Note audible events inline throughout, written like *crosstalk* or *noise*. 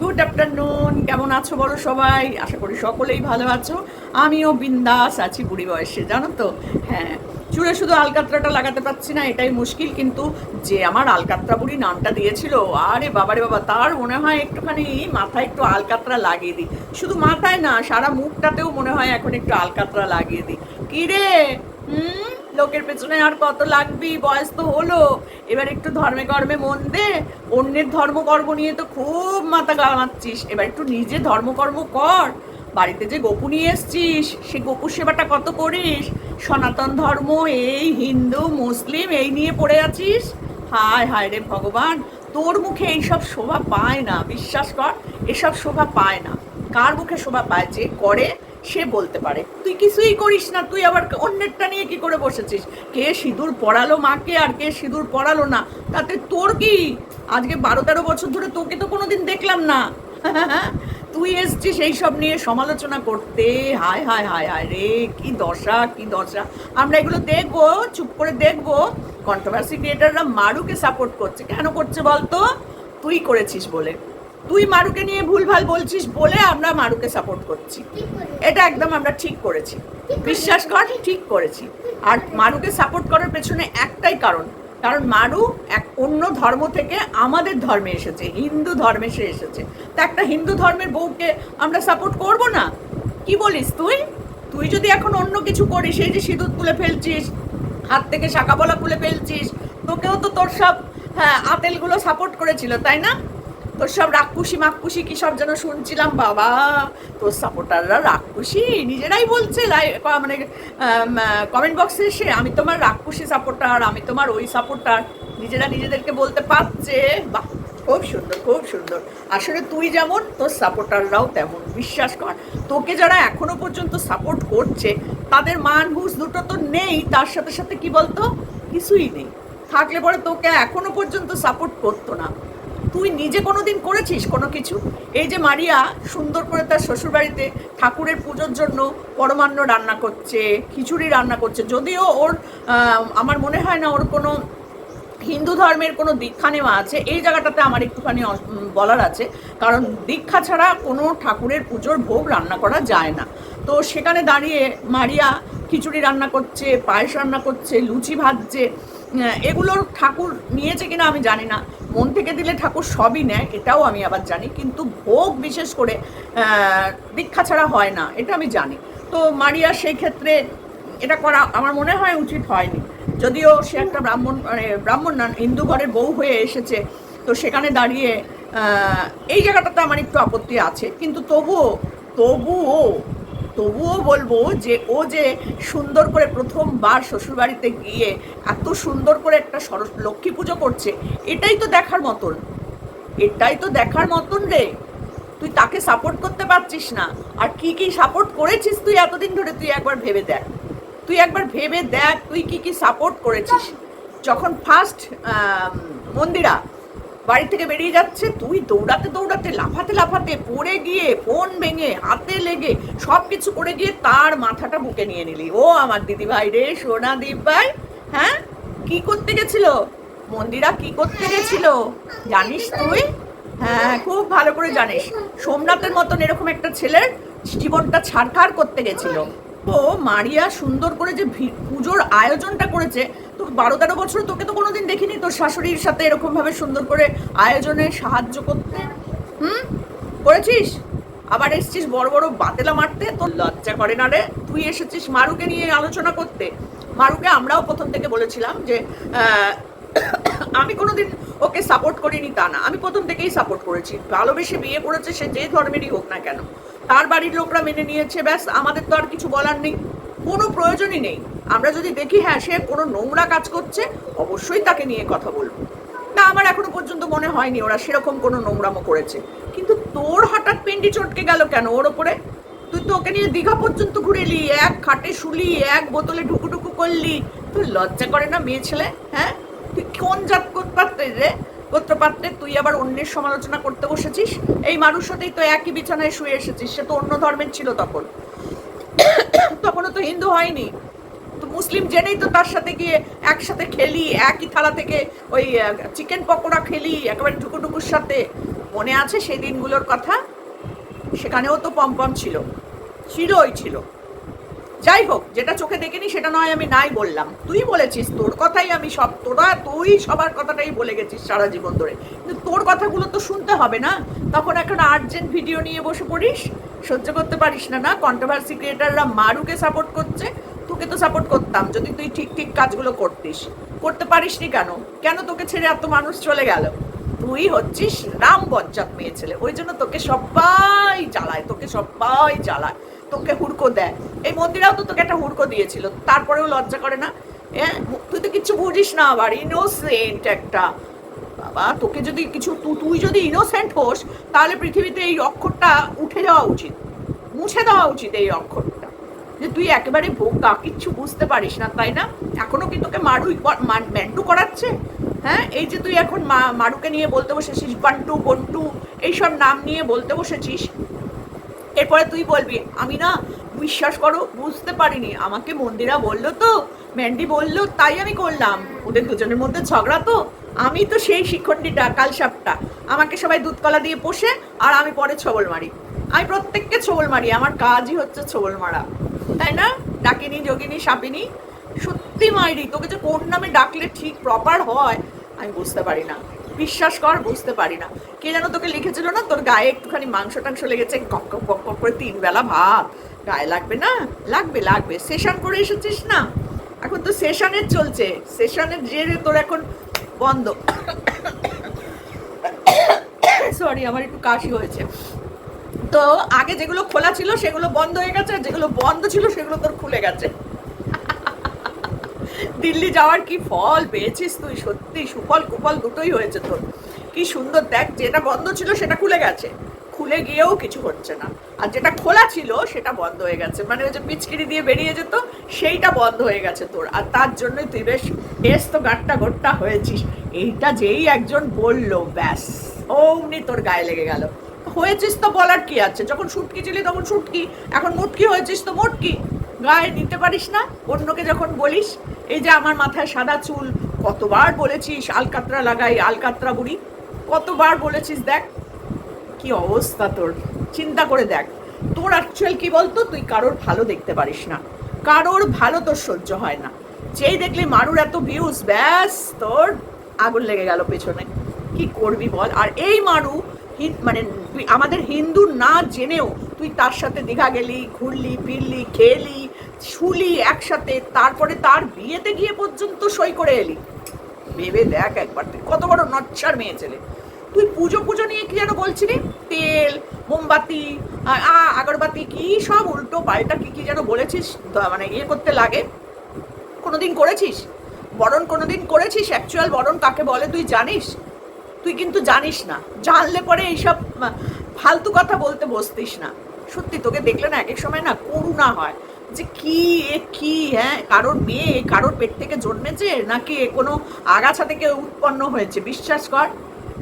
Good afternoon কেমন আছো বলো সবাই? আশা করি সকলেই ভালো আছো। আমিও বিন্দাস আছি বুড়ি বয়সে, জানো তো? হ্যাঁ চুড়ে শুধু আলকাত্রাটা লাগাতে পারছি না, এটাই মুশকিল, কিন্তু যে আমার আলকাতরা বুড়ি নামটা দিয়েছিল, আরে বাবারে বাবা, তার মনে হয় একটুখানি মাথায় একটু আলকাতরা লাগিয়ে দিই। শুধু মাথায় না, সারা মুখটাতেও মনে হয় এখন একটু আলকাতরা লাগিয়ে দিই। কি রে? হুম? লোকের পেছনে আর কত লাগবি বয়স তো হলো। এবার একটু ধর্মে কর্মে মন দে, অন্যের ধর্মকর্ম নিয়ে তো খুব মাথা গামাচ্ছিস এবার একটু নিজে ধর্মকর্ম কর। বাড়িতে যে গপু নিয়ে এসছিস, সে গপু সেবাটা কত করিস? সনাতন ধর্ম, এই হিন্দু, মুসলিম, এই নিয়ে পড়ে আছিস? হায় হায় রে ভগবান, তোর মুখে এইসব শোভা পায় না। বিশ্বাস কর, এসব শোভা পায় না। কার মুখে শোভা পায়? যে করে সে বলতে পারে, তুই কিছুই করিস না, তুই আবার অন্যেরটা নিয়ে কি করে বসেছিস? কে সিঁদুর পড়ালো মাকে আর কে সিঁদুর পড়ালো না? তাতে তোর কি? আজকে বারো তেরো বছর ধরে তোকে তো কোনোদিন দেখলাম না। *laughs* তুই এসছিস এই সব নিয়ে সমালোচনা করতে। হায় হায় হায় হায় রে, কি দশা কি দশা। আমরা এগুলো দেখব, চুপ করে দেখব। কন্ট্রোভার্সি ক্রিয়েটাররা মারুকে সাপোর্ট করছে। কেন করছে বলতো? তুই করেছিস বলে। তুই মারুকে নিয়ে ভুলভাল বলছিস বলে আমরা মারুকে সাপোর্ট করছি। এটা একদম আমরা ঠিক করেছি। বিশ্বাস কর ঠিক করেছি। আর মারুকে সাপোর্ট করার পেছনে একটাই কারণ কারণ মারু এক অন্য ধর্ম থেকে আমাদের ধর্মে এসেছে হিন্দু ধর্মে সে এসেছে। তা একটা হিন্দু ধর্মের বউকে আমরা সাপোর্ট করব না? কি বলিস তুই? তুই যদি এখন অন্য কিছু করিস এই যে সিঁদুর তুলে ফেলছিস হাত থেকে শাখা বলা খুলে ফেলছিস তোকেও তো তোর সব হ্যাঁ আতেলগুলো সাপোর্ট করেছিল তাই না? তোর সব রাক্ষুসি মাক্ষুসি কি সব যেন শুনছিলাম? বাবা, তোর সাপোর্টাররা রাক্ষুসি, নিজেরাই বলছে মানে কমেন্ট বক্সে এসে, আমি তোমার রাক্ষুসি সাপোর্টার আমি তোমার ওই সাপোর্টার নিজেরা নিজেদেরকে বলতে পারছে। বাহ, খুব সুন্দর খুব সুন্দর। আসলে তুই যেমন, তোর সাপোর্টাররাও তেমন, বিশ্বাস কর। তোকে যারা এখনও পর্যন্ত সাপোর্ট করছে, তাদের মান হুস দুটো তো নেই, তার সাথে সাথে কি বলতো? কিছুই নেই। থাকলে পরে তোকে এখনও পর্যন্ত সাপোর্ট করতো না। তুই নিজে কোনো দিন করেছিস কোনো কিছু? এই যে মারিয়া সুন্দর করে তার শ্বশুরবাড়িতে ঠাকুরের পুজোর জন্য পরমান্ন রান্না করছে, খিচুড়ি রান্না করছে। যদিও ওর আমার মনে হয় না ওর কোনো হিন্দু ধর্মের কোনো দীক্ষা নেওয়া আছে, এই জায়গাটাতে আমার একটুখানি বলার আছে। কারণ দীক্ষা ছাড়া কোনো ঠাকুরের পুজোর ভোগ রান্না করা যায় না। তো সেখানে দাঁড়িয়ে মারিয়া খিচুড়ি রান্না করছে, পায়েস রান্না করছে, লুচি ভাজছে। এগুলোর ঠাকুর নিয়েছে কিনা আমি জানি না। মন থেকে দিলে ঠাকুর সবই নেয়, এটাও আমি আবার জানি, কিন্তু ভোগ বিশেষ করে দীক্ষা ছাড়া হয় না, এটা আমি জানি। তো মারিয়া সেই ক্ষেত্রে এটা করা আমার মনে হয় উচিত হয়নি। যদিও সে একটা ব্রাহ্মণ মানে ব্রাহ্মণ না, হিন্দু ঘরের বউ হয়ে এসেছে, তো সেখানে দাঁড়িয়ে এই জায়গাটাতে আমার একটু আপত্তি আছে, কিন্তু তবুও তবুও তবুও বলব যে ও যে সুন্দর করে প্রথমবার শ্বশুরবাড়িতে গিয়ে এত সুন্দর করে একটা সরস, লক্ষ্মী পুজো করছে, এটাই তো দেখার মতন। এটাই তো দেখার মতন রে। তুই তাকে সাপোর্ট করতে পারছিস না। আর কি কি সাপোর্ট করেছিস তুই এতদিন ধরে তুই একবার ভেবে দেখ। তুই একবার ভেবে দেখ তুই কি কি সাপোর্ট করেছিস। যখন ফার্স্ট মন্দিরা বাড়ি থেকে বেরিয়ে যাচ্ছে। তুই দৌড়াতে দৌড়াতে, লাফাতে লাফাতে পড়ে গিয়ে ফোন ভেঙে, হাতে লেগে সব কিছু করে গিয়ে তার মাথাটা বুকে নিয়ে নিলি। ও আমার দিদি ভাই রে, সোনা দীপ ভাই হ্যাঁ? কি করতে গেছিল? মন্দিরা কি করতে গেছিল? জানিস তুই? হ্যাঁ খুব ভালো করে জানিস। সোমনাথের মতন এরকম একটা ছেলের জীবনটা ছাড়খাড় করতে গেছিল। তো মারিয়া সুন্দর করে যে পুজোর আয়োজনটা করেছে তো বারো তেরো বছর তোকে তো কোনোদিন দেখিনি। তোর শাশুড়ির সাথে এরকম ভাবে সুন্দর করে আয়োজনে সাহায্য করতে। হুম? করেছিস? আবার এসছিস বড় বড় বাতেলা মারতে? তোর লজ্জা করে না রে? তুই এসেছিস মারুকে নিয়ে আলোচনা করতে। মারুকে আমরাও প্রথম থেকে বলেছিলাম যে আমি কোনোদিন ওকে সাপোর্ট করিনি তা না। আমি প্রথম থেকেই সাপোর্ট করেছি। ভালোবেসে বিয়ে করেছে সে যে ধর্মেরই হোক না কেন। তার বাড়ির লোকরা মেনে নিয়েছে। ব্যাস, আমাদের তো আর কিছু বলার নেই। কোনো প্রয়োজনই নেই। আমরা যদি দেখি হ্যাঁ সে কোনো নোংরা কাজ করছে, অবশ্যই তাকে নিয়ে কথা বলব। না, আমার এখনও পর্যন্ত মনে হয়নি ওরা সেরকম কোনো নোংরামো করেছে। কিন্তু তোর হঠাৎ পিন্ডি চটকে গেল কেন ওর ওপরে? তুই তো ওকে নিয়ে দীঘা পর্যন্ত ঘুরে এলি এক খাটে শুলি, এক বোতলে ঢুকুঢুকু করলি। তুই লজ্জা করে না মেয়ে ছেলে? হ্যাঁ? তুই কোন জাত পাত্রে রে? গোত্রপাত্রে তুই আবার অন্যের সমালোচনা করতে বসেছিস? এই মানুষ সাথেই তো একই বিছানায় শুয়ে এসেছিস, সে তো অন্য ধর্মের ছিল তখন। তখনও তো হিন্দু হয়নি। তো মুসলিম জেনেই তো তার সাথে গিয়ে একসাথে খেলি, একই থালা থেকে ওই চিকেন পকোড়া খেলি, একেবারে টুকুটুকুর সাথে। মনে আছে সেই দিনগুলোর কথা? সেখানেও তো পম্পম ছিল। ছিলই ছিল। যাই হোক, যেটা চোখে দেখিনি সেটা নয়, আমি নাই বললাম। তুই বলেছিস, তোর কথাই আমি সব তোরা, তুই সবার কথাটাই বলে গেছিস সারা জীবন ধরে। কিন্তু তোর কথাগুলো তো শুনতে হবে না। তখন এখন আর্জেন্ট ভিডিও নিয়ে বসে পড়িস। সহ্য করতে পারিস না না? কন্ট্রোভার্সি ক্রিয়েটাররা মারুকে সাপোর্ট করছে। তোকে তো সাপোর্ট করতাম, যদি তুই ঠিক ঠিক কাজগুলো করতিস। করতে পারিসনি কেন? কেন তোকে ছেড়ে এত মানুষ চলে গেল? তুই হচ্ছিস রাম বজ্জাত মেয়ে ছেলে। ওই জন্য তোকে সবাই জ্বালায়, তোকে সবাই জ্বালায়। তোকে হুড়কো দেয়। এই মন্দিরাও তো তোকে একটা হুড়কো দিয়েছিল, তারপরেও লজ্জা করে না? হ্যাঁ তুই তো কিছু বুঝিস না আবার ইনোসেন্ট একটা। বাবা, তোকে যদি কিছু তুই যদি ইনোসেন্ট হোস, তাহলে পৃথিবীতে এই অক্ষরটা উঠে যাওয়া উচিত। মুছে দেওয়া উচিত এই অক্ষরটা। যে তুই একেবারে বোকা, কিচ্ছু বুঝতে পারিস না, তাই না? এখনও কি তোকে মারুই ক- মা- করাচ্ছে? হ্যাঁ এই যে তুই এখন মা, মারুকে নিয়ে বলতে বসেছিস বান্টু বন্টু এইসব নাম নিয়ে বলতে বসেছিস, এরপরে তুই বলবি, আমি না, বিশ্বাস করো, বুঝতে পারিনি, আমাকে মন্দিরা বলল তো ম্যান্ডি বলল, তাই আমি করলাম। ওদের দুজনের মধ্যে ঝগড়া তো, আমি তো সেই শিখণ্ডীটা, কালসাপটা, আমাকে সবাই দুধকলা দিয়ে পোষে, আর আমি পরে ছবল মারি। আমি প্রত্যেককে ছবল মারি, আমার কাজই হচ্ছে ছবল মারা। তাই না? ডাকিনি, যোগিনী, সাপিনী সত্যি মাইরি, তোকে যে কোন নামে ডাকলে ঠিক প্রপার হয়, আমি বুঝতে পারি না। বিশ্বাস কর, বুঝতে পারি না। কে যেন তোকে লিখেছিল না, তোর গায়ে একটুখানি মাংস টাংস লেগেছে কক কক কক কক করে তিন বেলা ভাত। গায়ে লাগবে না? লাগবে লাগবে। সেশন করে এসেছিস না? এখন তো সেশনের চলছে। সেশনের জেরে তোর এখন বন্ধ। সরি আমার একটু কাশি হয়েছে। তো আগে যেগুলো খোলা ছিল, সেগুলো বন্ধ হয়ে গেছে, আর যেগুলো বন্ধ ছিল, সেগুলো তোর খুলে গেছে। দিল্লি যাওয়ার কি ফল পেয়েছিস তুই? সত্যি সুফল কুফল দুটোই হয়েছে তোর। কি সুন্দর দেখ, যেটা বন্ধ ছিল সেটা খুলে গেছে। খুলে গিয়েও কিছু হচ্ছে না। আর যেটা খোলা ছিল সেটা বন্ধ হয়ে গেছে। মানে ওই যে পিচকিরি দিয়ে বেরিয়ে যেত, সেইটা বন্ধ হয়ে গেছে তোর। আর তার জন্যই তুই বেশ বেশ তো গাট্টা গোট্টা হয়েছিস। এইটা যেই একজন বলল, ব্যাস। অমনি তোর গায়ে লেগে গেল। হয়েছিস তো বলার কি আছে? যখন শুটকি ছিলি তখন সুটকি, এখন মুটকি হয়েছিস তো মুটকি। গায়ে নিতে পারিস না, অন্যকে যখন বলিস, এই যে আমার মাথায় সাদা চুল, কতবার বলেছিস আলকাতরা লাগাই, আলকাতরা বুড়ি, কতবার বলেছিস দেখ, কি অবস্থা তোর? চিন্তা করে দেখ, তোর অ্যাকচুয়াল কি বলতো? তুই কারোর ভালো দেখতে পারিস না, কারোর ভালো তোর সহ্য হয় না। যেই দেখলি মারুর এত ভিউজ ব্যাস, তোর আগুন লেগে গেল পেছনে। কি করবি বল? আর এই মারু মানে আমাদের হিন্দু না জেনেও তুই তার সাথে দীঘা গেলি, ঘুরলি, ফিরলি, খেলি শুলি একসাথে, তারপরে তার বিয়েতে গিয়ে পর্যন্ত সই করে এলি। ভেবে দেখ একবার, তুই কত বড় নচ্ছার মেয়ে ছেলে। তুই পুজো পুজো নিয়ে কি যেন বলছিলি? তেল, মোমবাতি আগরবাতি, কি সব উল্টো পাল্টা কি কি যেন বলেছিস মানে ইয়ে করতে লাগে। কোনোদিন করেছিস? বরণ কোনোদিন করেছিস? অ্যাকচুয়াল বরণ কাকে বলে তুই জানিস? তুই কিন্তু জানিস না। জানলে পরে এইসব ফালতু কথা বলতে বসতিস না। সত্যি তোকে দেখলে না, এক এক সময় না করুণা হয়। যে কি, এ কি হ্যাঁ? কারোর মেয়ে কারোর পেট থেকে জন্মেছে? নাকি কোনো আগাছা থেকে উৎপন্ন হয়েছে? বিশ্বাস কর,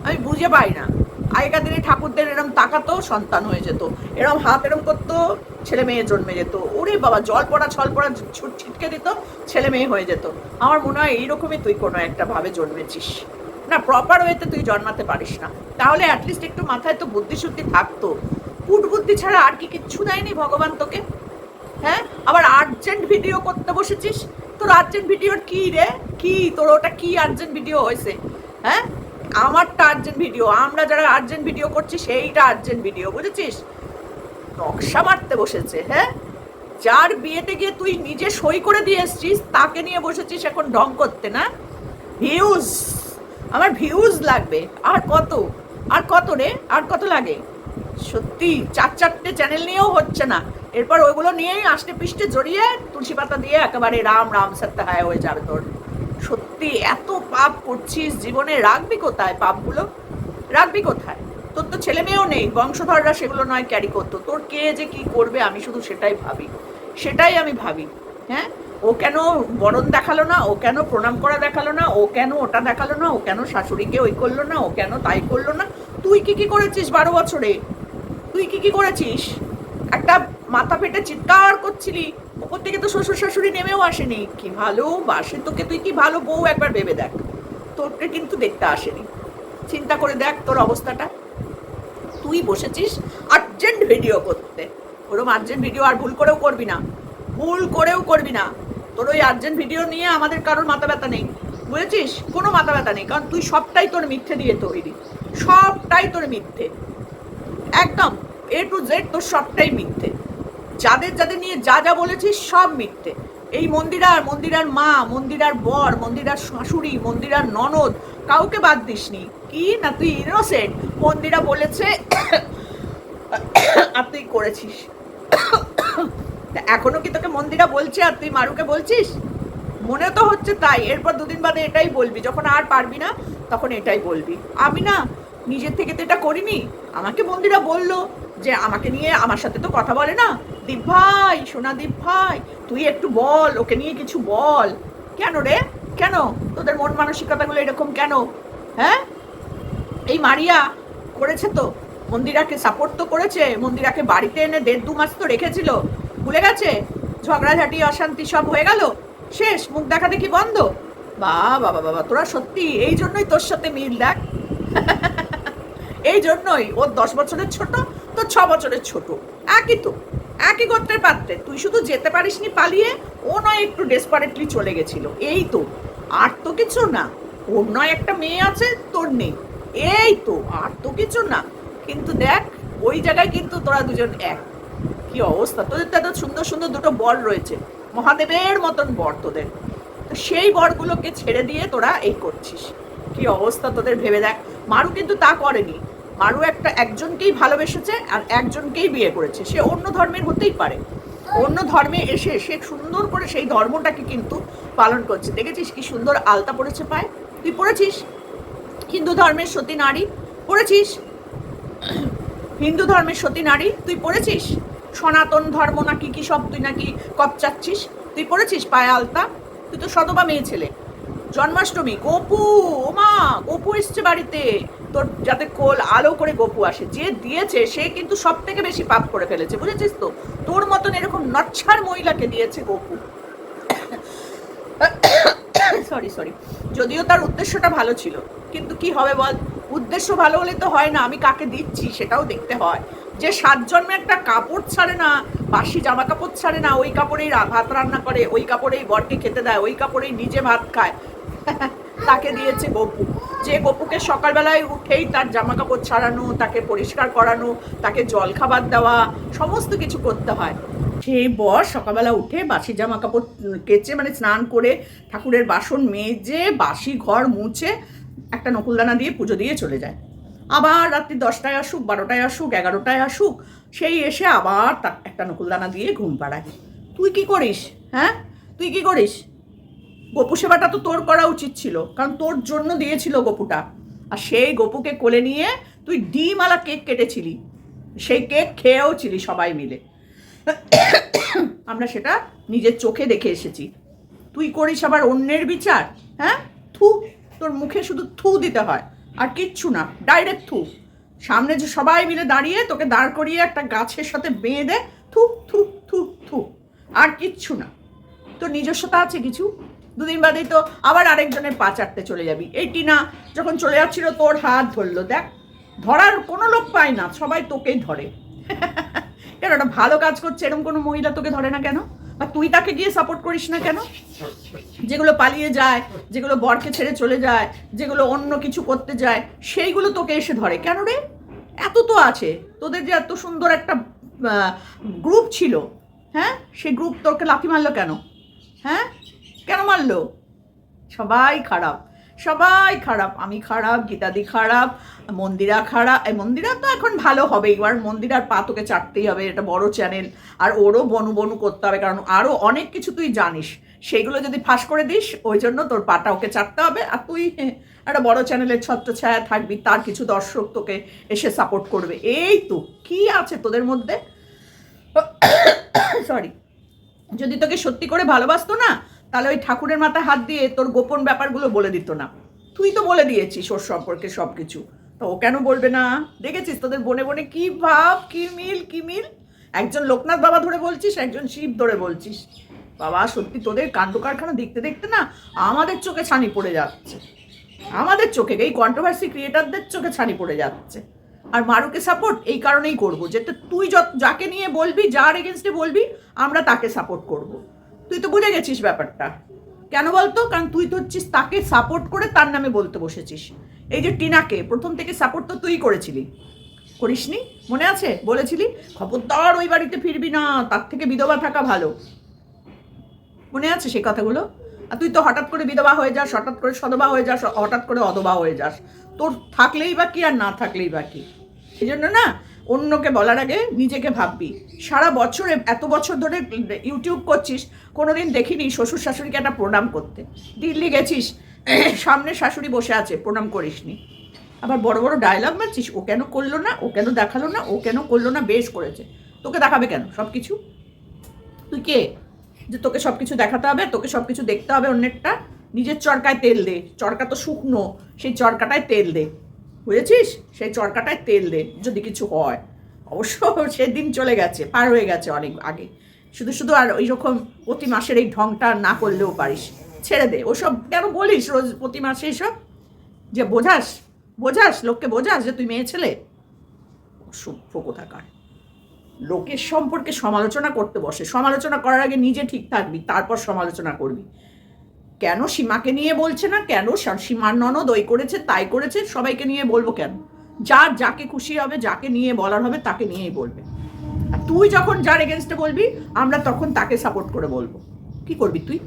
আমি বুঝে পাই না। আগেকার দিনে ঠাকুরদের এরম তাকাতো, সন্তান হয়ে যেত। এরম হাত এরম করতো, ছেলে মেয়ে জন্মে যেত। ওরে বাবা, জল পড়া, ছল পড়া ছুট, ছিটকে দিত, ছেলে মেয়ে হয়ে যেত। আমার মনে হয় এইরকমই তুই কোনো একটা ভাবে জন্মেছিস। না প্রপার ওয়েতে তুই জন্মাতে পারিস না। তাহলে অ্যাটলিস্ট একটু মাথায় তো বুদ্ধি শুদ্ধি থাকতো। কুট বুদ্ধি ছাড়া আর কি কিচ্ছু দেয়নি ভগবান তোকে? হ্যাঁ? আবার আর্জেন্ট ভিডিও করতে বসেছিস? তোর আর্জেন্ট ভিডিওর কি রে? কি? তোর ওটা কি আর্জেন্ট ভিডিও হয়েছে? হ্যাঁ? আমারটা আর্জেন্ট ভিডিও আমরা যারা আর্জেন্ট ভিডিও করছি, সেইটা আর্জেন্ট ভিডিও বুঝেছিস? নকশা মারতে বসেছে হ্যাঁ? যার বিয়েতে গিয়ে তুই নিজে সই করে দিয়ে এসছিস, তাকে নিয়ে বসেছিস এখন ঢং করতে, না? ভিউজ আমার ভিউজ লাগবে। আর কত? আর কত রে? আর কত লাগে? সত্যি, চার চারটে চ্যানেল নিয়েও হচ্ছে না। এরপর ওইগুলো নিয়েই আষ্টে পিষ্টে জড়িয়ে তুলসী পাতা দিয়ে একেবারে রাম রাম সত্যাহায় হয়ে যাবে তোর। সত্যি, এত পাপ করছিস জীবনে, রাখবি কোথায় পাপগুলো? রাখবি কোথায়? তোর তো ছেলে মেয়েও নেই, বংশধররা সেগুলো নয় ক্যারি করতো। তোর কে যে কি করবে, আমি শুধু সেটাই ভাবি। সেটাই আমি ভাবি হ্যাঁ? ও কেন বরণ দেখাল না, ও কেন প্রণাম করা দেখাল না, ও কেন ওটা দেখাল না, ও কেন শাশুড়িকে ওই করল না, ও কেন তাই করল না? তুই কি কি করেছিস বারো বছরে? তুই কি কি করেছিস? একটা মাথা ফেটে চিৎকার করছিলি। ওপর থেকে তো শ্বশুর শাশুড়ি নেমেও আসেনি। কি ভালো বাসে তোকে তুই কি ভালো বউ একবার ভেবে দেখ। তোরকে কিন্তু দেখতে আসেনি। চিন্তা করে দেখ তোর অবস্থাটা। তুই বসেছিস আর্জেন্ট ভিডিও করতে। ওরম আর্জেন্ট ভিডিও আর ভুল করেও করবি না। ভুল করেও করবি না। তোর ওই আর্জেন্ট ভিডিও নিয়ে আমাদের কারোর মাথা ব্যথা নেই। বুঝেছিস? কোনো মাথা ব্যথা নেই। কারণ তুই সবটাই তোর মিথ্যে দিয়ে তৈরি। সবটাই তোর মিথ্যে। একদম এ টু জেড তোর সবটাই মিথ্যে। যাদের যাদের নিয়ে যা যা বলেছিস সব মিথ্যে। এই মন্দিরার মন্দিরার মা, মন্দিরার বর, মন্দিরার শাশুড়ি, মন্দিরার ননদ, কাউকে বাদ দিসনি। কি না তুই ইনোসেন্ট মন্দিরা বলেছে *coughs* আর তুই করেছিস *coughs* এখনও কি তোকে মন্দিরা বলছে আর তুই মারুকে বলছিস? মনে তো হচ্ছে তাই। এরপর দুদিন বাদে এটাই বলবি। যখন আর পারবি না, তখন এটাই বলবি। আমি না নিজের থেকে তো এটা করিনি। আমাকে মন্দিরা বলল যে আমাকে নিয়ে আমার সাথে তো কথা বলে না। দীপ ভাই সোনা দীপ ভাই, তুই একটু বল, ওকে নিয়ে কিছু বল। কেন রে? কেন? তোদের মন মানসিকতাগুলো এরকম কেন? হ্যাঁ? এই মারিয়া করেছে তো। মন্দিরাকে সাপোর্ট তো করেছে। মন্দিরাকে বাড়িতে এনে দেড় দু মাস তো রেখেছিল। ভুলে গেছে? ঝগড়াঝাটি, অশান্তি সব হয়ে গেল? শেষ, মুখ দেখা দেখি বন্ধ? বা বাবা বাবা তোরা সত্যি এই জন্যই তোর সাথে মিল, দেখ। *laughs* এই জন্যই। ওর দশ বছরের ছোট তো ছ বছরের ছোট। একই তো। একই গোত্রের পাত্রে। তুই শুধু যেতে পারিসনি পালিয়ে, ও নয় একটু ডেসপারেটলি চলে গেছিল। এই তো, আর তো কিছু না। ওর নয় একটা মেয়ে আছে, তোর নেই। এই তো, আর তো কিছু না। কিন্তু দেখ, ওই জায়গায় কিন্তু তোরা দুজন এক। কি অবস্থা? তোদের তো সুন্দর সুন্দর দুটো বর রয়েছে। মহাদেবের মতন বর তোদের। তো সেই বরগুলোকে ছেড়ে দিয়ে তোরা এই করছিস। কি অবস্থা তোদের ভেবে দেখ। মারু কিন্তু তা করেনি। মারু একটা একজনকেই ভালোবেসেছে আর একজনকেই বিয়ে করেছে। সে অন্য ধর্মের হতেই পারে। অন্য ধর্মে এসে সে সুন্দর করে সেই ধর্মটাকে কিন্তু পালন করছে। দেখেছিস কি সুন্দর আলতা পড়েছে পায়? তুই পড়েছিস? হিন্দু ধর্মের সতী নারী। পড়েছিস? হিন্দু ধর্মের সতী নারী। তুই পড়েছিস? সনাতন ধর্ম নাকি কি সব তুই নাকি কপচাচ্ছিস? তুই পড়েছিস পায়ে আলতা? তুই তো সতবা মেয়ে ছেলে। জন্মাষ্টমী, গপু, ওমা, গপু এসছে বাড়িতে। তোর যাতে কোল আলো করে গপু আসে, যে দিয়েছে, সে কিন্তু সব থেকে বেশি পাপ করে ফেলেছে, বুঝেছিস তো? তোর মতন এরকম নচ্ছার মহিলাকে দিয়েছে গপু। সরি সরি যদিও তার উদ্দেশ্যটা ভালো ছিল, কিন্তু কি হবে বল? উদ্দেশ্য ভালো হলে তো হয় না, আমি কাকে দিচ্ছি সেটাও দেখতে হয়। যে সাত জন্মে একটা কাপড় ছাড়ে না, বাসি জামা কাপড় ছাড়ে না, ওই কাপড়েই ভাত রান্না করে, ওই কাপড়েই বরকে খেতে দেয়, ওই কাপড়েই নিজে ভাত খায়। তাকে দিয়েছে গপু। যে গপুকে সকালবেলায় উঠেই তার জামা কাপড় ছাড়ানো, তাকে পরিষ্কার করানো, তাকে জল খাবার দেওয়া, সমস্ত কিছু করতে হয়। সেই বর সকালবেলা উঠে বাসি জামা কাপড় কেচে মানে স্নান করে ঠাকুরের বাসন মেজে, বাসি ঘর মুছে একটা নকুলদানা দিয়ে পুজো দিয়ে চলে যায়। আবার রাত্রি দশটায় আসুক, বারোটায় আসুক, এগারোটায় আসুক, সেই এসে আবার তার একটা নকুলদানা দিয়ে ঘুম পাড়ায়। তুই কি করিস হ্যাঁ? তুই কি করিস? গপু সেবাটা তো তোর করা উচিত ছিল, কারণ তোর জন্য দিয়েছিল গপুটা। আর সেই গপুকে কোলে নিয়ে তুই ডিমালা কেক কেটেছিলি। সেই কেক খেয়েও ছিলি সবাই মিলে। আমরা সেটা নিজের চোখে দেখে এসেছি। তুই করিস আবার অন্যের বিচার হ্যাঁ? থু, তোর মুখে শুধু থু দিতে হয়, আর কিচ্ছু না, ডাইরেক্ট থু। সামনে যে সবাই মিলে দাঁড়িয়ে তোকে দাঁড় করিয়ে একটা গাছের সাথে বেঁধে থু থু থু থু। আর কিচ্ছু না। তোর নিজস্বতা আছে কিছু? দুদিন বাদেই তো আবার আরেকজনের পা চাটতে চলে যাবি। এই টিনা, যখন চলে যাচ্ছিল, তোর হাত ধরলো। দেখ, ধরার কোনো লোক পায় না, সবাই তোকেই ধরে। *laughs* কেন, একটা ভালো কাজ করছে এরকম কোনো মহিলা তোকে ধরে না কেন? বা তুই তাকে গিয়ে সাপোর্ট করিস না কেন? যেগুলো পালিয়ে যায়, যেগুলো বরকে ছেড়ে চলে যায়, যেগুলো অন্য কিছু করতে যায়, সেইগুলো তোকে এসে ধরে। কেন রে? এত তো আছে। তোদের যে এত সুন্দর একটা গ্রুপ ছিল হ্যাঁ? সেই গ্রুপ তোকে লাফি মারলো কেন? হ্যাঁ? কেন মারলো? সবাই খারাপ সবাই খারাপ। আমি খারাপ, গীতাদি খারাপ, মন্দিরা খারাপ। এই মন্দিরা তো এখন ভালো হবে, এবার মন্দিরার পা তোকে চাটতেই হবে, এটা বড় চ্যানেল আর ওরও বনু বনু করতে হবে, কারণ আরও অনেক কিছু তুই জানিস। সেইগুলো যদি ফাঁস করে দিস, ওই জন্য তোর পাটা ওকে চাটতে হবে, আর তুই একটা বড় চ্যানেলের ছত্র ছায়া থাকবি, তার কিছু দর্শক তোকে এসে সাপোর্ট করবে। এই তো, কি আছে তোদের মধ্যে? *coughs* সরি যদি তোকে সত্যি করে ভালোবাসতো না তাহলে ওই ঠাকুরের মাথায় হাত দিয়ে তোর গোপন ব্যাপারগুলো বলে দিত না। তুই তো বলে দিয়েছিস ওর সম্পর্কে সব কিছু তো ও কেন বলবে না? দেখেছিস তোদের বনে বনে কি ভাব, কি মিল কি মিল? একজন লোকনাথ বাবা ধরে বলছিস, একজন শিব ধরে বলছিস। বাবা, সত্যি তোদের কাণ্ড কারখানা দেখতে দেখতে না আমাদের চোখে ছানি পড়ে যাচ্ছে। আমাদের চোখে এই কন্ট্রোভার্সি ক্রিয়েটারদের চোখে ছানি পড়ে যাচ্ছে। আর মারুকে সাপোর্ট এই কারণেই করব যে, তো তুই যত যাকে নিয়ে বলবি, যার এগেনস্টে বলবি, আমরা তাকে সাপোর্ট করব। তুই তো বুঝে গেছিস ব্যাপারটা। কেন বলতো? কারণ তুই তো হচ্ছিস তাকে সাপোর্ট করে তার নামে বলতে বসেছিস। এই যে টিনাকে, প্রথম থেকে সাপোর্ট তো তুই করেছিলি। করিসনি? মনে আছে? বলেছিলি, খবরদার, ওই বাড়িতে ফিরবি না, তার থেকে বিধবা থাকা ভালো। মনে আছে সেই কথাগুলো? আর তুই তো হঠাৎ করে বিধবা হয়ে যাস, হঠাৎ করে সদবা হয়ে যাস, হঠাৎ করে অধবা হয়ে যাস। তোর থাকলেই বা কি আর না থাকলেই বা কি? এই জন্য না অন্যকে বলার আগে নিজেকে ভাববি। সারা বছরে, এত বছর ধরে ইউটিউব করছিস, কোনোদিন দেখিনি শ্বশুর শাশুড়িকে একটা প্রণাম করতে। দিল্লি গেছিস, *clears throat* সামনে শাশুড়ি বসে আছে, প্রণাম করিসনি। আবার বড় বড় ডায়লগ মারছিস, ও কেন করল না, ও কেন দেখাল না, ও কেন করল না, বেশ করেছে। তোকে দেখাবে কেন সব কিছু তুই কে? যে তোকে সব কিছু দেখাতে হবে, তোকে সব কিছু দেখতে হবে অন্যেরটা? নিজের চরকায় তেল দে, চরকা তো শুকনো, সেই চরকাটায় তেল দে। বুঝেছিস? সেই চরকাটায় তেল দে, যদি কিছু হয়। অবশ্য *laughs* সেদিন চলে গেছে, পার হয়ে গেছে অনেক আগে। শুধু শুধু আর ওই রকম প্রতি মাসের এই ঢংটা না করলেও পারিস। ছেড়ে দে, ওসব কেন বলিস রোজ প্রতি মাসে এসব? যে বোঝাস বোঝাস, লোককে বোঝাস যে তুই মেয়ে ছেলে। সভ্য কোথাকার। লোকের সম্পর্কে সমালোচনা করতে বসে। সমালোচনা করার আগে নিজে ঠিক থাকবি, তারপর সমালোচনা করবি। কেন সীমাকে নিয়ে বলছে না? কেন সীমার ননদ ওই করেছে, তাই করেছে? সবাইকে নিয়ে বলব কেন? যার যাকে খুশি হবে, যাকে নিয়ে বলার হবে, তাকে নিয়েই বলবে। আর তুই যখন যার এগেনস্টে বলবি, আমরা তখন তাকে সাপোর্ট করে বলব। কি করবি তুই?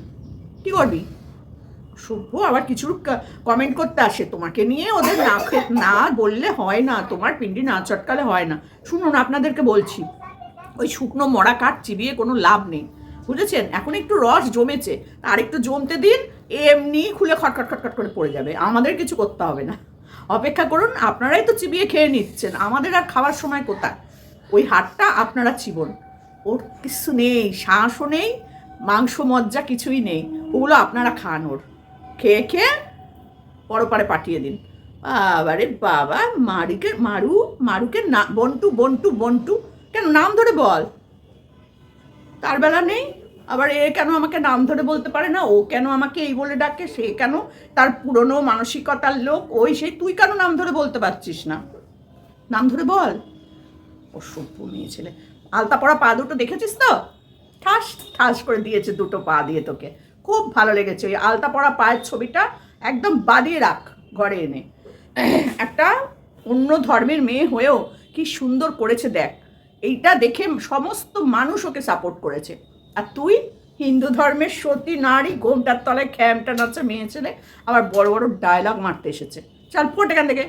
কি করবি? শুভ, আবার কিছু কমেন্ট করতে আসে। তোমাকে নিয়ে ওদের না না বললে হয় না, তোমার পিন্ডি না চটকালে হয় না। শুনুন, আপনাদেরকে বলছি, ওই শুকনো মরা কাঠ চিবিয়ে কোনো লাভ নেই। বুঝেছেন? এখন একটু রস জমেছে। আর একটু জমতে দিন, এমনি খুলে খটখট খটখট করে পড়ে যাবে। আমাদের কিছু করতে হবে না। অপেক্ষা করুন, আপনারাই তো চিবিয়ে খেয়ে নিচ্ছেন। আমাদের আর খাওয়ার সময় কোথায়? ওই হাটটা আপনারা চিবন। ওর কিছু নেই শ্বাসও নেই মাংস মজ্জা কিছুই নেই। ওগুলো আপনারা খান ওর। খেয়ে খেয়ে পরপারে পাঠিয়ে দিন। বাবারে বাবা, মারুকে, মারু, মারুকে না, বন্টু বন্টু বন্টু। কেন, নাম ধরে বল। তার বেলা নেই? আবার এ কেন আমাকে নাম ধরে বলতে পারে না? ও কেন আমাকে এই বলে ডাকে? সে কেন? তার পুরনো মানসিকতার লোক? ওই সেই তুই কেন নাম ধরে বলতে পারছিস না? নাম ধরে বল। অসভ্য মেয়ে ছেলে। আলতা পড়া পা দুটো দেখেছিস তো? ঠাস ঠাস করে দিয়েছে দুটো পা দিয়ে তোকে। খুব ভালো লেগেছে। ওই আলতা পড়া পায়ের ছবিটা একদম বাদিয়ে রাখ ঘরে এনে। একটা অন্য ধর্মের মেয়ে হয়েও কি সুন্দর করেছে দেখ। এইটা দেখে সমস্ত মানুষ ওকে সাপোর্ট করেছে। আর তুই হিন্দু ধর্মের সতী, নারী ঘোমটার তলায় খ্যামটা নাচে মেয়ে ছেলে, আবার বড় বড় ডায়লগ মারতে এসেছে। চল ফোট এখান থেকে।